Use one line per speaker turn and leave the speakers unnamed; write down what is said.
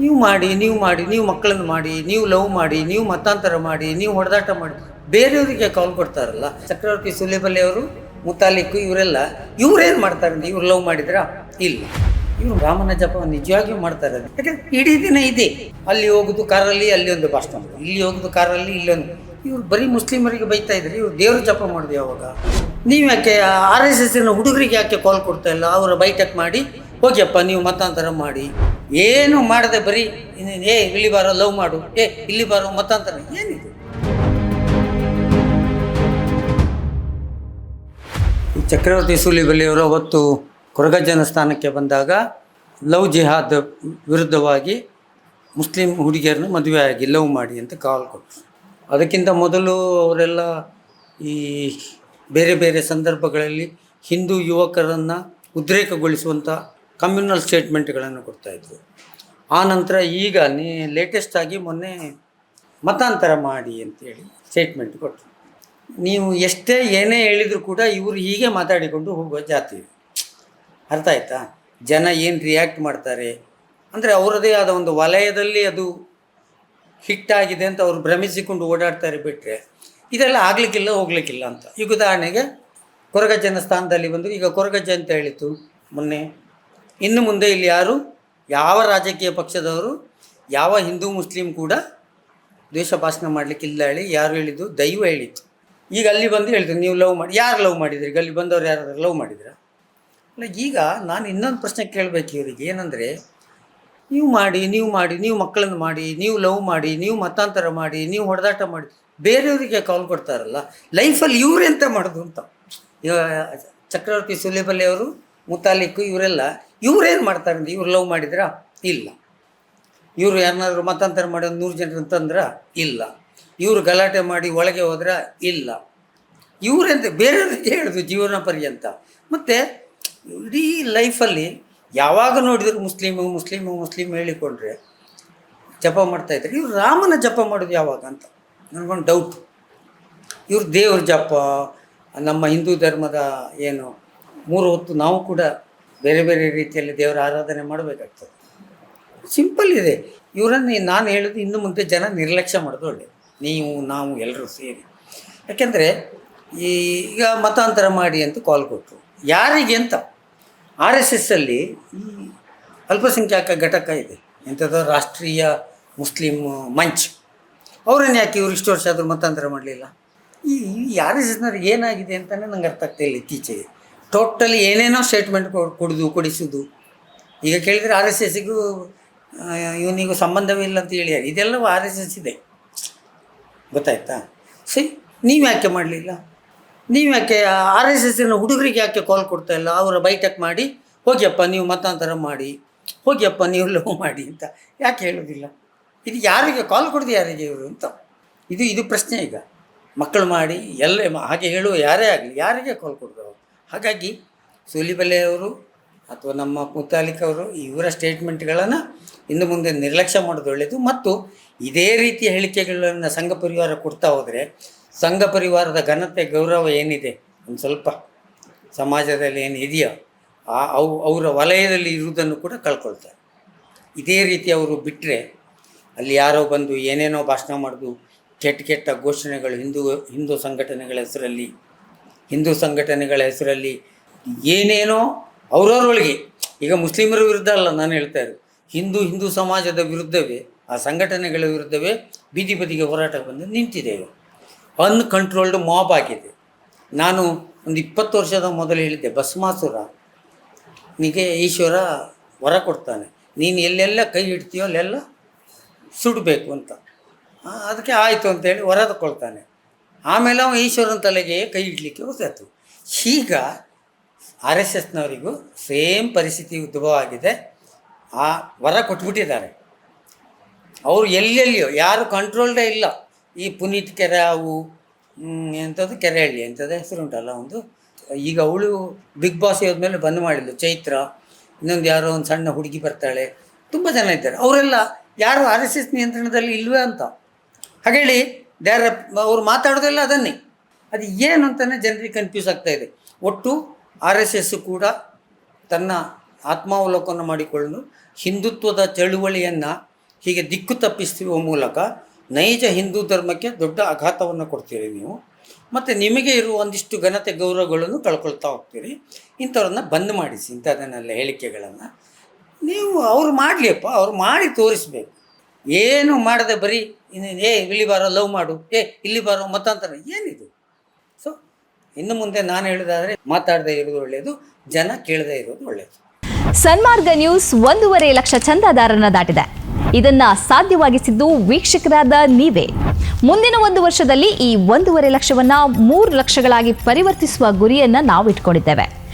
ನೀವು ಮಾಡಿ ನೀವು ಮಾಡಿ, ನೀವು ಮಕ್ಕಳನ್ನು ಮಾಡಿ, ನೀವು ಲವ್ ಮಾಡಿ, ನೀವು ಮತಾಂತರ ಮಾಡಿ, ನೀವು ಹೊಡೆದಾಟ ಮಾಡಿ. ಬೇರೆಯವರಿಗೆ ಕಾಲ್ ಕೊಡ್ತಾರಲ್ಲ. ಚಕ್ರವರ್ತಿ ಸುಲೇಬಲ್ಲಿ ಅವರು ಮುತಾಲಿಕ್ಕು ಇವರೆಲ್ಲ ಇವರೇನು ಮಾಡ್ತಾರೆ? ಇವ್ರು ಲವ್ ಮಾಡಿದ್ರಾ? ಇಲ್ಲ. ಇವರು ರಾಮನ ಜಪ ನಿಜವಾಗಿಯೂ ಮಾಡ್ತಾರೆ. ಯಾಕಂದ್ರೆ ಇಡೀ ದಿನ ಇದೆ. ಅಲ್ಲಿ ಹೋಗುದು ಕಾರಲ್ಲಿ, ಅಲ್ಲಿ ಒಂದು ಭಾಷಣ ಇಲ್ಲಿ ಹೋಗುದು ಕಾರಲ್ಲಿ ಇಲ್ಲೊಂದು ಇವ್ರು ಬರೀ ಮುಸ್ಲಿಮರಿಗೆ ಬೈತಾ ಇದ್ರೆ ಇವ್ರು ದೇವ್ರ ಜಪ ಮಾಡಿದೆ ಯಾವಾಗ? ನೀವು ಯಾಕೆ ಆರ್ ಎಸ್ ಎಸ್ಸಿನ ಹುಡುಗರಿಗೆ ಯಾಕೆ ಕಾಲ್ ಕೊಡ್ತಾ ಇಲ್ಲ? ಅವರ ಬೈಟಕ್ ಮಾಡಿ. ಹೋಗ್ಯಪ್ಪ, ನೀವು ಮತಾಂತರ ಮಾಡಿ. ಏನು ಮಾಡದೆ ಬರೀ ಏ, ಇಲ್ಲಿ ಬಾರೋ, ಲವ್ ಮಾಡು. ಏ, ಇಲ್ಲಿ ಬಾರೋ, ಮತಾಂತರ. ಏನಿದು? ಚಕ್ರವರ್ತಿ ಸೂಲಿಬೆಲೆಯವರು ಅವತ್ತು ಕೊರಗಜ್ಜನ ಸ್ಥಾನಕ್ಕೆ ಬಂದಾಗ ಲವ್ ಜಿಹಾದ್ ವಿರುದ್ಧವಾಗಿ ಮುಸ್ಲಿಂ ಹುಡುಗಿಯರನ್ನು ಮದುವೆ ಆಗಿ ಲವ್ ಮಾಡಿ ಅಂತ ಕಾಲ್ ಕೊಟ್ಟರು. ಅದಕ್ಕಿಂತ ಮೊದಲು ಅವರೆಲ್ಲ ಈ ಬೇರೆ ಬೇರೆ ಸಂದರ್ಭಗಳಲ್ಲಿ ಹಿಂದೂ ಯುವಕರನ್ನು ಉದ್ರೇಕಗೊಳಿಸುವಂಥ ಕಮ್ಯುನಲ್ ಸ್ಟೇಟ್ಮೆಂಟ್ಗಳನ್ನು ಕೊಡ್ತಾಯಿದ್ರು ಆ ನಂತರ ಈಗ ನೀ ಲೇಟೆಸ್ಟಾಗಿ ಮೊನ್ನೆ ಮತಾಂತರ ಮಾಡಿ ಅಂತೇಳಿ ಸ್ಟೇಟ್ಮೆಂಟ್ ಕೊಟ್ಟರು ನೀವು ಎಷ್ಟೇ ಏನೇ ಹೇಳಿದರೂ ಕೂಡ ಇವರು ಹೀಗೆ ಮಾತಾಡಿಕೊಂಡು ಹೋಗೋ ಜಾತಿ. ಅರ್ಥ ಆಯ್ತಾ? ಜನ ಏನು ರಿಯಾಕ್ಟ್ ಮಾಡ್ತಾರೆ? ಅಂದರೆ ಅವರದೇ ಆದ ಒಂದು ವಲಯದಲ್ಲಿ ಅದು ಹಿಟ್ ಆಗಿದೆ ಅಂತ ಅವರು ಭ್ರಮಿಸಿಕೊಂಡು ಓಡಾಡ್ತಾರೆ ಬಿಟ್ಟರೆ ಇದೆಲ್ಲ ಆಗಲಿಕ್ಕಿಲ್ಲ ಹೋಗ್ಲಿಕ್ಕಿಲ್ಲ ಅಂತ. ಈಗ ಉದಾಹರಣೆಗೆ ಕೊರಗಜ್ಜನ ಸ್ಥಾನದಲ್ಲಿ ಬಂದು ಈಗ ಕೊರಗಜ್ಜ ಅಂತ ಹೇಳಿತು ಮೊನ್ನೆ. ಇನ್ನು ಮುಂದೆ ಇಲ್ಲಿ ಯಾರು? ಯಾವ ರಾಜಕೀಯ ಪಕ್ಷದವರು, ಯಾವ ಹಿಂದೂ ಮುಸ್ಲಿಂ ಕೂಡ ದ್ವೇಷ ಭಾಷಣ ಮಾಡಲಿಕ್ಕಿಲ್ಲ ಹೇಳಿ ಯಾರು ಹೇಳಿದ್ದು? ದೈವ ಹೇಳಿತ್ತು ಈಗ ಅಲ್ಲಿ ಬಂದು ಹೇಳಿದ್ರು, ನೀವು ಲವ್ ಮಾಡಿ, ಯಾರು ಲವ್ ಮಾಡಿದ್ರಿ? ಈಗ ಅಲ್ಲಿ ಬಂದವ್ರು ಯಾರು ಲವ್ ಮಾಡಿದ್ರ? ಅಲ್ಲ, ಈಗ ನಾನು ಇನ್ನೊಂದು ಪ್ರಶ್ನೆ ಕೇಳಬೇಕು ಇವರಿಗೆ. ಏನಂದರೆ, ನೀವು ಮಾಡಿ ನೀವು ಮಾಡಿ, ನೀವು ಮಕ್ಕಳನ್ನು ಮಾಡಿ, ನೀವು ಲವ್ ಮಾಡಿ, ನೀವು ಮತಾಂತರ ಮಾಡಿ, ನೀವು ಹೊಡೆದಾಟ ಮಾಡಿ, ಬೇರೆಯವರಿಗೆ ಕಾಲ್ ಕೊಡ್ತಾರಲ್ಲ, ಲೈಫಲ್ಲಿ ಇವ್ರೆಂತ ಮಾಡೋದು ಅಂತ? ಚಕ್ರವರ್ತಿ ಸುಲೇಬಲ್ಲಿ ಅವರು ಮುತಾಲಿಕ್ಕು ಇವರೆಲ್ಲ ಇವ್ರೇನು ಮಾಡ್ತಾರೆ ಅಂದ್ರೆ ಇವ್ರು ಲವ್ ಮಾಡಿದ್ರ ಇಲ್ಲ. ಇವರು ಯಾರನ್ನಾದರೂ ಮತಾಂತರ ಮಾಡಿ ಒಂದು ನೂರು ಜನರು ತಂದ್ರ ಇಲ್ಲ. ಇವರು ಗಲಾಟೆ ಮಾಡಿ ಒಳಗೆ ಹೋದ್ರೆ ಇಲ್ಲ. ಇವರೆಂತ ಬೇರೆಯವ್ರಿಗೆ ಹೇಳೋದು ಜೀವನ ಪರ್ಯಂತ. ಮತ್ತು ಇಡೀ ಲೈಫಲ್ಲಿ ಯಾವಾಗ ನೋಡಿದ್ರು ಮುಸ್ಲಿಮು ಮುಸ್ಲಿಮು, ಮುಸ್ಲಿಮ್ ಹೇಳಿಕೊಂಡ್ರೆ ಜಪ ಮಾಡ್ತಾಯಿದ್ರು ಇವ್ರು ರಾಮನ ಜಪ ಮಾಡೋದು ಯಾವಾಗ ಅಂತ ನನಗೊಂದು ಡೌಟ್ ಇವ್ರು ದೇವ್ರ ಜಪ, ನಮ್ಮ ಹಿಂದೂ ಧರ್ಮದ ಏನು ಮೂರು ಹೊತ್ತು ನಾವು ಕೂಡ ಬೇರೆ ಬೇರೆ ರೀತಿಯಲ್ಲಿ ದೇವರ ಆರಾಧನೆ ಮಾಡಬೇಕಾಗ್ತದೆ. ಸಿಂಪಲ್ ಇದೆ. ಇವರನ್ನು ನಾನು ಹೇಳೋದು ಇನ್ನು ಮುಂದೆ ಜನ ನಿರ್ಲಕ್ಷ್ಯ ಮಾಡೋದು ಒಳ್ಳೆಯದು ನೀವು, ನಾವು ಎಲ್ಲರೂ ಸೇರಿ. ಯಾಕೆಂದರೆ ಈಗ ಮತಾಂತರ ಮಾಡಿ ಅಂತ ಕಾಲ್ ಕೊಟ್ಟರು ಯಾರಿಗೆ ಅಂತ? ಆರ್ ಎಸ್ ಎಸ್ಸಲ್ಲಿ ಈ ಅಲ್ಪಸಂಖ್ಯಾತ ಘಟಕ ಇದೆ. ಎಂಥದ್ದು ರಾಷ್ಟ್ರೀಯ ಮುಸ್ಲಿಂ ಮಂಚ್. ಅವರನ್ನು ಯಾಕೆ ಇವರು ಇಷ್ಟು ವರ್ಷ ಆದರೂ ಮತಾಂತರ ಮಾಡಲಿಲ್ಲ? ಈ ಆರ್ ಎಸ್ ಎಸ್ನವ್ರಿಗೆ ಏನಾಗಿದೆ ಅಂತಲೇ ನಂಗೆ ಅರ್ಥ ಆಗ್ತಾ ಇಲ್ಲ ಇತ್ತೀಚೆಗೆ. ಟೋಟಲಿ ಏನೇನೋ ಸ್ಟೇಟ್ಮೆಂಟ್ ಕೊಡೋದು, ಕೊಡಿಸೋದು. ಈಗ ಕೇಳಿದರೆ ಆರ್ ಎಸ್ ಎಸ್ಗೂ ಇವನಿಗೂ ಸಂಬಂಧವೇ ಇಲ್ಲ ಅಂತ ಹೇಳಿ ಇದೆಲ್ಲವೂ ಆರ್ ಎಸ್ ಎಸ್ ಇದೆ. ಗೊತ್ತಾಯ್ತಾ? ಸಿ ನೀವು ಯಾಕೆ ಮಾಡಲಿಲ್ಲ? ನೀವು ಯಾಕೆ ಆರ್ ಎಸ್ ಎಸ್ಸಿನ ಹುಡುಗರಿಗೆ ಯಾಕೆ ಕಾಲ್ ಕೊಡ್ತಾ ಇಲ್ಲ? ಅವರ ಬೈಟಕ್ ಮಾಡಿ, ಹೋಗ್ಯಪ್ಪ, ನೀವು ಮತಾಂತರ ಮಾಡಿ, ಹೋಗ್ಯಪ್ಪ, ನೀವು ಲವ್ ಮಾಡಿ ಅಂತ. ಯಾಕೆ ಹೇಳೋದಿಲ್ಲ? ಇದು ಯಾರಿಗೆ ಕಾಲ್ ಕೊಡೋದು ಯಾರಿಗೆ ಇವರು ಅಂತ? ಇದು ಇದು ಪ್ರಶ್ನೆ ಈಗ. ಮಕ್ಕಳು ಮಾಡಿ, ಎಲ್ಲ, ಹಾಗೆ ಹೇಳುವ ಯಾರೇ ಆಗಲಿ, ಯಾರಿಗೆ ಕಾಲ್ ಕೊಡೋದು? ಹಾಗಾಗಿ ಸೂಲಿಬೆಲೆಯವರು ಅಥವಾ ನಮ್ಮ ಮುತಾಲಿಕ್ ಅವರು ಇವರ ಸ್ಟೇಟ್ಮೆಂಟ್ಗಳನ್ನು ಇನ್ನು ಮುಂದೆ ನಿರ್ಲಕ್ಷ್ಯ ಮಾಡೋದು ಒಳ್ಳೆಯದು ಮತ್ತು ಇದೇ ರೀತಿಯ ಹೇಳಿಕೆಗಳನ್ನು ಸಂಘ ಪರಿವಾರ ಕೊಡ್ತಾ ಹೋದರೆ ಸಂಘ ಪರಿವಾರದ ಘನತೆ, ಗೌರವ ಏನಿದೆ? ಒಂದು ಸ್ವಲ್ಪ ಸಮಾಜದಲ್ಲಿ ಏನು ಇದೆಯೋ ಆ ಅವು ಅವರ ವಲಯದಲ್ಲಿ ಇರುವುದನ್ನು ಕೂಡ ಕಳ್ಕೊಳ್ತಾರೆ. ಇದೇ ರೀತಿ ಅವರು ಬಿಟ್ಟರೆ ಅಲ್ಲಿ ಯಾರೋ ಬಂದು ಏನೇನೋ ಭಾಷಣ ಮಾಡೋದು, ಕೆಟ್ಟ ಕೆಟ್ಟ ಘೋಷಣೆಗಳು ಹಿಂದೂ ಹಿಂದೂ ಸಂಘಟನೆಗಳ ಹೆಸರಲ್ಲಿ ಹಿಂದೂ ಸಂಘಟನೆಗಳ ಹೆಸರಲ್ಲಿ ಏನೇನೋ ಅವ್ರವ್ರೊಳಗೆ. ಈಗ ಮುಸ್ಲಿಮರ ವಿರುದ್ಧ ಅಲ್ಲ ನಾನು ಹೇಳ್ತಾ ಇರೋದು. ಹಿಂದೂ ಹಿಂದೂ ಸಮಾಜದ ವಿರುದ್ಧವೇ, ಆ ಸಂಘಟನೆಗಳ ವಿರುದ್ಧವೇ ಬೀದಿ ಬದಿಗೆ ಹೋರಾಟ ಬಂದು ನಿಂತಿದ್ದೇವೆ ಅನ್ಕಂಟ್ರೋಲ್ಡ್ ಮಾಬ್ ಆಗಿದೆ. ನಾನು ಒಂದು ಇಪ್ಪತ್ತು ವರ್ಷದ ಮೊದಲು ಹೇಳಿದ್ದೆ, ಭಸ್ಮಾಸುರ ನಿಗೆ ಈಶ್ವರ ವರ ಕೊಡ್ತಾನೆ. ನೀನು ಎಲ್ಲೆಲ್ಲ ಕೈ ಇಡ್ತೀಯೋ ಅಲ್ಲೆಲ್ಲ ಸುಡಬೇಕು ಅಂತ. ಅದಕ್ಕೆ ಆಯಿತು ಅಂತೇಳಿ ವರ ತಗೊಳ್ತಾನೆ ಆಮೇಲೆ ಅವನು ಈಶ್ವರನ ತಲೆಗೆ ಕೈ ಇಡಲಿಕ್ಕೆ ಹೊಸತು. ಈಗ ಆರ್ ಎಸ್ ಎಸ್ನವರಿಗೂ ಸೇಮ್ ಪರಿಸ್ಥಿತಿ ಉದ್ಭವ ಆಗಿದೆ ಆ ವರ ಕೊಟ್ಬಿಟ್ಟಿದ್ದಾರೆ. ಅವರು ಎಲ್ಲೆಲ್ಲಿಯೋ, ಯಾರು ಕಂಟ್ರೋಲ್ಡೇ ಇಲ್ಲ. ಈ ಪುನೀತ್ ಕೆರೆ, ಅವು ಎಂಥದ್ದು ಕೆರೆ ಹಳ್ಳಿ ಎಂಥದ್ದು ಹೆಸರು ಉಂಟಲ್ಲ ಒಂದು. ಈಗ ಅವಳು ಬಿಗ್ ಬಾಸ್ ಹೋದ್ಮೇಲೆ ಬಂದ್ ಮಾಡಿದ್ಲು, ಚೈತ್ರ. ಇನ್ನೊಂದು ಯಾರೋ ಒಂದು ಸಣ್ಣ ಹುಡುಗಿ ಬರ್ತಾಳೆ. ತುಂಬ ಜನ ಇದ್ದಾರೆ. ಅವರೆಲ್ಲ ಯಾರು ಆರ್ ಎಸ್ ಎಸ್ ನಿಯಂತ್ರಣದಲ್ಲಿ ಇಲ್ವೇ ಅಂತ. ಹಾಗೇಳಿ ಡೈರ ಅವ್ರು ಮಾತಾಡೋದೆಲ್ಲ ಅದನ್ನೇ. ಅದು ಏನು ಅಂತಲೇ ಜನರಿಗೆ ಕನ್ಫ್ಯೂಸ್ ಆಗ್ತಾ ಇದೆ. ಒಟ್ಟು ಆರ್ ಎಸ್ ಎಸ್ ಕೂಡ ತನ್ನ ಆತ್ಮಾವಲೋಕನ ಮಾಡಿಕೊಳ್ಳಲು ಹಿಂದುತ್ವದ ಚಳುವಳಿಯನ್ನು ಹೀಗೆ ದಿಕ್ಕು ತಪ್ಪಿಸುವ ಮೂಲಕ ನೈಜ ಹಿಂದೂ ಧರ್ಮಕ್ಕೆ ದೊಡ್ಡ ಆಘಾತವನ್ನು ಕೊಡ್ತೀರಿ ನೀವು. ಮತ್ತು ನಿಮಗೆ ಇರುವ ಒಂದಿಷ್ಟು ಘನತೆ ಗೌರವಗಳನ್ನು ಕಳ್ಕೊಳ್ತಾ ಹೋಗ್ತೀರಿ. ಇಂಥವ್ರನ್ನ ಬಂದ್ ಮಾಡಿಸಿ ಇಂಥದನ್ನೆಲ್ಲ ಹೇಳಿಕೆಗಳನ್ನು. ನೀವು ಅವ್ರು ಮಾಡಲಿಯಪ್ಪ ಅವ್ರು ಮಾಡಿ ತೋರಿಸ್ಬೇಕು. ಏನು ಮಾಡದೆ ಬರೀ ಇನ್ನು, ಏ, ಇಲ್ಲಿ ಬಾರೋ, ಲವ್ ಮಾಡು. ಏ, ಇಲ್ಲಿ ಬಾರೋ, ಮತಾಂತರ. ಏನಿದು? ಸೊ ಇನ್ನು ಮುಂದೆ ನಾನು ಹೇಳೋದಾದರೆ ಮಾತಾಡದೇ ಇರೋದು ಒಳ್ಳೆಯದು ಜನ ಕೇಳದೇ ಇರೋದು ಒಳ್ಳೆಯದು
ಸನ್ಮಾರ್ಗ ನ್ಯೂಸ್ ಒಂದೂವರೆ ಲಕ್ಷ ಚಂದಾದಾರನ ದಾಟಿದೆ. ಇದನ್ನ ಸಾಧ್ಯವಾಗಿಸಿದ್ದು ವೀಕ್ಷಕರಾದ ನೀವೇ. ಮುಂದಿನ ಒಂದು ವರ್ಷದಲ್ಲಿ ಈ ಒಂದೂವರೆ ಲಕ್ಷವನ್ನ ಮೂರು ಲಕ್ಷಗಳಾಗಿ ಪರಿವರ್ತಿಸುವ ಗುರಿಯನ್ನ ನಾವು ಇಟ್ಕೊಂಡಿದ್ದೇವೆ